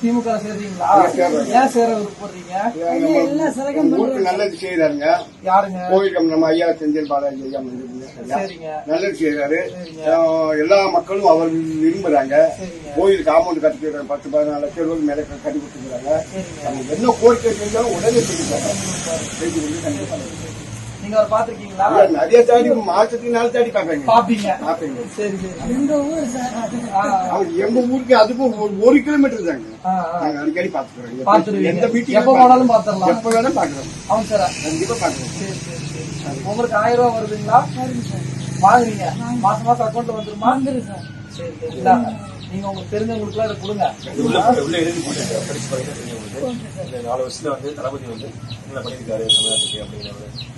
திமுக சேர்றீங்களா. ஏன் சேர நல்லது செய்யறாருங்க யாருங்க? நம்ம ஐயா செஞ்சல் பாலாஜி ஐயா நல்லது செய்யறாரு எல்லா மக்களும் அவர் விரும்புறாங்க. கோயில் காம்பவுண்ட் கட்டிக்கிறாங்க பத்து பதினாலு லட்சம் ரூபாய் மேல கட்டி கொடுத்துருக்காங்க. என்ன கோரிக்கை செஞ்சாலும் உடனே செஞ்சுட்டாங்க பாத்திருக்கீங்களா ஐயா, நிறைய தாடி மாசத்துக்கு நாலு தாடி பாப்பேங்க பாப்பீங்க பாப்பேங்க சரி சரி. ஆ, அவங்க எங்க ஊருக்கு அதுக்கும் ஒரு- ஒரு கிலோமீட்டர் தாங்க. நாங்க அடிக்கடி பாத்துக்கிறோம் பாத்துருவீங்க. எந்த மீட்டிங் எப்ப போனாலும் பாத்துரலாம். எப்ப வேணா பாக்குறோம் அவங்க சார். கண்டிப்பா பாக்குறோம் சரி சரி சரி. உங்களுக்கு ஆயிரம் ரூபாய் வருதுங்களா? வாங்குறீங்க. மாசம் மாசம் அக்கௌண்ட் வந்துருமா? சரி. சரி இந்தாங்க. நீங்க உங்களுக்கு தெரிஞ்சவங்களுக்கு இதை கொடுங்க. உள்ள எழுதி போட்டு படிச்சு பாருங்க. நாலு வருஷத்துல வந்து தளபதி வந்து என்ன பண்ணியிருக்காரு தமிழ்நாட்டுக்கு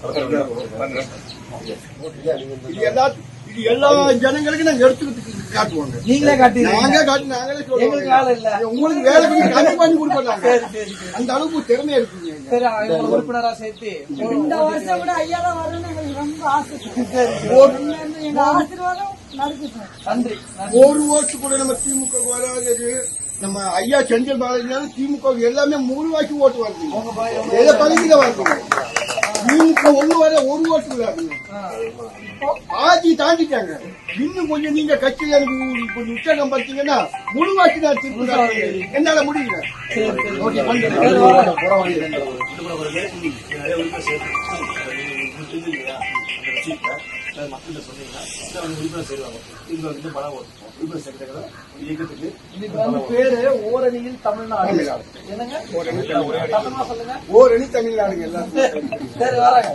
இது எல்லா இது எல்லா ஜனங்களுக்கும் நாங்க எடுத்துக்கிட்டு காட்டுவாங்க நீங்களே காட்டிடுவீங்க நாங்க காட்டி நாங்களே எங்களுக்கு வேலை இல்ல. உங்களுக்கு வேலை கொஞ்சம் கம்மி பண்ணி கொடுப்போம் நாங்க. சரி சரி. சரி அந்த அளவுக்கு திறமையா இருக்குங்க. சரி இவங்களை உறுப்பினரா சேர்த்து. இந்த வருஷம் கூட ஐயாலாம் வரணும்னு எங்களுக்கு ரொம்ப ஆசை. சரி உண்மையாலுமே எங்க ஆசீர்வாதம் நடக்குது. நன்றி நன்றி. ஒரு ஓட்டு கூட நம்ம திமுக வராது நம்ம ஐயா செஞ்சல் பாலாஜினாலும் திமுக எல்லாமே மூணு வாக்கி ஓட்டு வருது எதை பகுதியில வருது நீங்க ஒண்ணு வர ஒரு ஓட்டு வராதுங்க ஆ. தாண்டிட்டாங்க இன்னும் கொஞ்சம் நீங்க கட்சியில எனக்கு கொஞ்சம் உற்சாகம் பார்த்தீங்கன்னா முழு வாக்கி தான் திருப்பி என்னால முடியல சரி மக்கள்கிட்ட சொன்னீங்கன்னா அவங்க உறுப்பினர் சேருவாங்க. இதுல வந்து பணம் வரும் உறுப்பினர் சேர்க்கிறாங்க இயக்கத்துக்கு இதுக்கு வந்து பேரு ஓரணியில் தமிழ்நாடு. என்னங்க? ஓரணி தமிழ்நாடுங்க எல்லாரும் சரி வரேங்க.